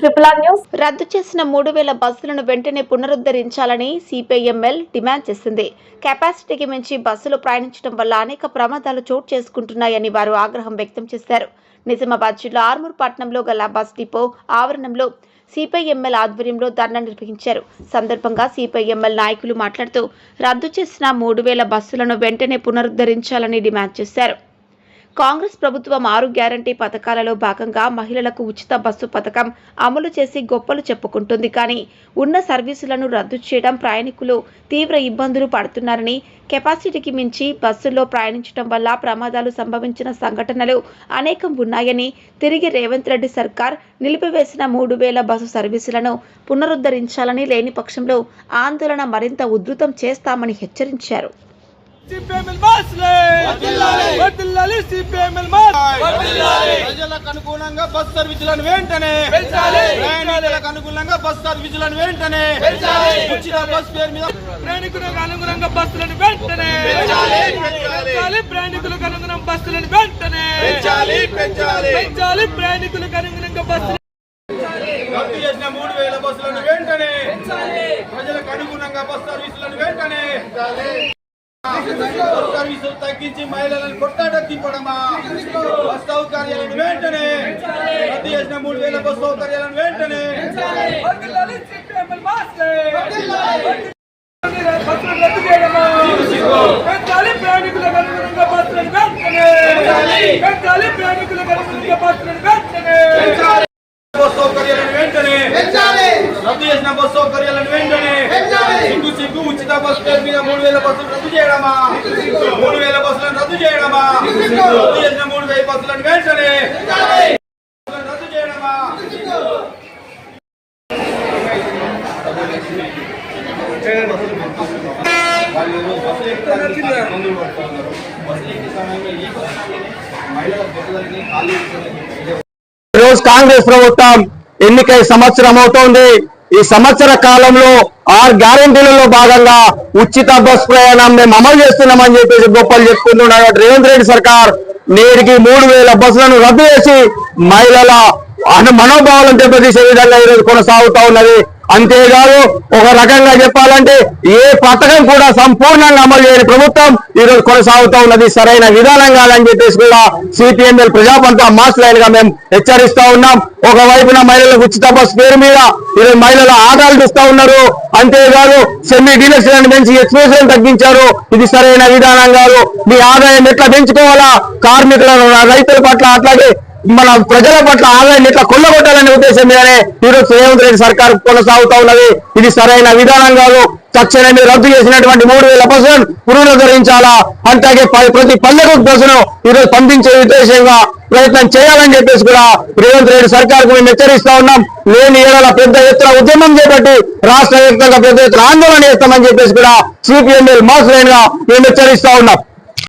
Triple R news. రద్దు చేసిన మూడు వేల బస్సులను వెంటనే పునరుద్ధరించాలని సిపిఐఎంఎల్ డిమాండ్ చేసింది. కెపాసిటీకి మించి బస్సులు ప్రయాణించడం వల్ల అనేక ప్రమాదాలు చోటు చేసుకుంటున్నాయని వారు ఆగ్రహం వ్యక్తం చేశారు. నిజామాబాద్ జిల్లా ఆర్మూర్ పట్టణంలో గల బస్ డిపో ఆవరణంలో సిపిఐఎంఎల్ ఆధ్వర్యంలో ధర్నా నిర్వహించారు. సందర్భంగా సిపిఐఎంఎల్ నాయకులు మాట్లాడుతూ రద్దు చేసిన మూడు వేల బస్సులను వెంటనే పునరుద్ధరించాలని డిమాండ్ చేశారు. కాంగ్రెస్ ప్రభుత్వం ఆరు గ్యారంటీ పథకాలలో భాగంగా మహిళలకు ఉచిత బస్సు పథకం అమలు చేసి గొప్పలు చెప్పుకుంటుంది. కానీ ఉన్న సర్వీసులను రద్దు చేయడం ప్రయాణికులు తీవ్ర ఇబ్బందులు పడుతున్నారని కెపాసిటీకి మించి బస్సుల్లో ప్రయాణించడం వల్ల ప్రమాదాలు సంభవించిన సంఘటనలు అనేకం ఉన్నాయని తిరిగి రేవంత్ రెడ్డి సర్కార్ నిలిపివేసిన మూడు వేల బస్సు సర్వీసులను పునరుద్ధరించాలని లేని పక్షంలో ఆందోళన మరింత ఉధృతం చేస్తామని హెచ్చరించారు. ప్రజలకు అనుగుణంగా బస్ సర్వీసులను వెంటనే. పెంచాలి. ప్రయాణికులకు అనుగుణంగా బస్ సర్వీసులను వెంటనే. ఉచిత బస్ పేరు మీద ప్రయాణికులకు అనుగుణంగా బస్సులను వెంటనే. పెంచాలి, పెంచాలి. పెంచాలి ప్రయాణికులకు అనుగుణంగా బస్సులను వెంటనే. పెంచాలి, పెంచాలి. పెంచాలి. ప్రయాణికులకు అనుగుణంగా బస్సులు. రద్దు చేసిన మూడు వేల బస్సులను వెంటనే. ప్రజలకు అనుగుణంగా బస్ సర్వీసులను వెంటనే. సర్వీసులు తగ్గించి మహిళలను కొట్టాట తిప్పడమా? బస్ సౌకర్యాలను వెంటనే రద్దు చేసిన మూడు వేల బస్ సౌకర్యాలను వెంటనే పెంచాలి ప్రయాణికులకు అనుగుణంగా బస్సులను వెంటనే. పెంచాలి ప్రయాణికులకు అనుగుణంగా బస్సులను వెంటనే. బస్ సౌకర్యాలను వెంటనే రద్దు చేసిన బస్ సౌకర్యాలను వెంటనే సిగ్గు సిగ్గు ఉచిత బస్ పేరు మీద మూడు వేల బస్సులు రద్దు చేయడమా? మూడు వేల బస్సులను రద్దు చేయడమా? రద్దు చేసిన మూడు వేల బస్సులను వెంటనే రద్దు చేయడమా? బస్సులు ఎక్కే సమయంలో ఈ బస్సు మహిళల ఖాళీ. రోజు కాంగ్రెస్ ప్రభుత్వం ఎన్నికై సంవత్సరం అవుతోంది. ఈ సంవత్సర కాలంలో ఆరు గ్యారంటీలలో భాగంగా ఉచిత బస్ ప్రయాణం మేము అమలు చేస్తున్నామని చెప్పేసి గొప్పలు చెప్పుకుంటున్నారు రేవంత్ రెడ్డి సర్కార్ నేటికి మూడు వేల బస్సులను రద్దు చేసి మహిళల అను మనోభావాలను దెబ్బతీసే విధంగా ఈరోజు కొనసాగుతా ఉన్నది. అంతేకాదు ఒక రకంగా చెప్పాలంటే ఏ పథకం కూడా సంపూర్ణంగా అమలు చేయని ప్రభుత్వం ఈరోజు కొనసాగుతా ఉన్నది. సరైన విధానం కాదని చెప్పేసి కూడా సిపిఎంఎల్ ప్రజాపంత మాస్ లైన్గా మేము హెచ్చరిస్తా ఉన్నాం. ఒకవైపున మహిళలకు ఉచిత బస్ పేరు మీద ఈరోజు మహిళల ఆదాలు ఇస్తా ఉన్నారు. అంతేకాదు సెమీ డీలర్స్ పెంచి ఎక్స్ప్రెషన్ తగ్గించారు. ఇది సరైన విధానం కాదు. మీ ఆదాయం ఎట్లా పెంచుకోవాలా? కార్మికుల రైతుల పట్ల అట్లాగే మన ప్రజల పట్ల ఆదాయాన్ని ఇట్లా కొల్లగొట్టాలనే ఉద్దేశం మీదనే ఈరోజు రేవంత్ రెడ్డి సర్కార్ కొనసాగుతా ఉన్నది. ఇది సరైన విధానం కాదు. తక్షణమే రద్దు చేసినటువంటి మూడు వేల బస్సులను పునరుద్ధరించాలా? అంతాగే ప- ప్రతి పల్లెకు బస్సును ఈరోజు పంపించే ఉద్దేశంగా ప్రయత్నం చేయాలని చెప్పేసి కూడా రేవంత్ రెడ్డి సర్కార్ మేము హెచ్చరిస్తా ఉన్నాం. లేని ఏడాల పెద్ద ఎత్తున ఉద్యమం చేపట్టి రాష్ట్ర వ్యాప్తంగా పెద్ద ఎత్తున ఆందోళన చేస్తామని చెప్పేసి కూడా సిపిఎంఎల్ మాస్ లైన్గా మేము హెచ్చరిస్తా ఉన్నాం.